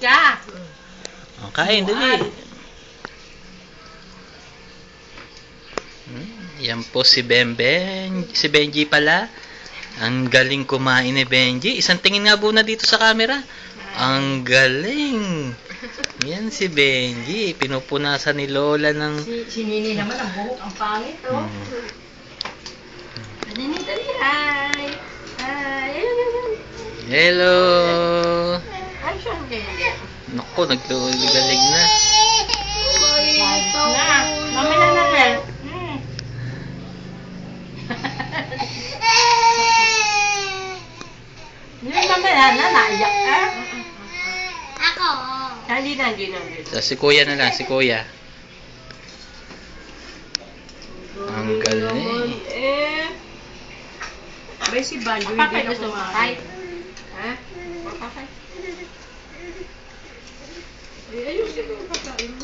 ka. Oh, kain, dali. Hmm, yan po si Benben. Si Benji pala. Ang galing kumain ni Benji. Isang tingin nga muna dito sa camera. Ang galing. Yan si Benji. Pinupunasan ni Lola ng... Si, si Nini naman, ang buhok, ang pangit, oh. Hmm. Nini, dali, hi. Hi. Hello! Naku, naglugalig na. Na, mamila na rin. Hmm. Yung mamila na, naiyak ka. Ako. Hindi na, hindi na, na. So, si Kuya na lang, si Kuya. Ang galing. Eh. Si Banjo, hindi na kumain. Ha? Papay. chegou.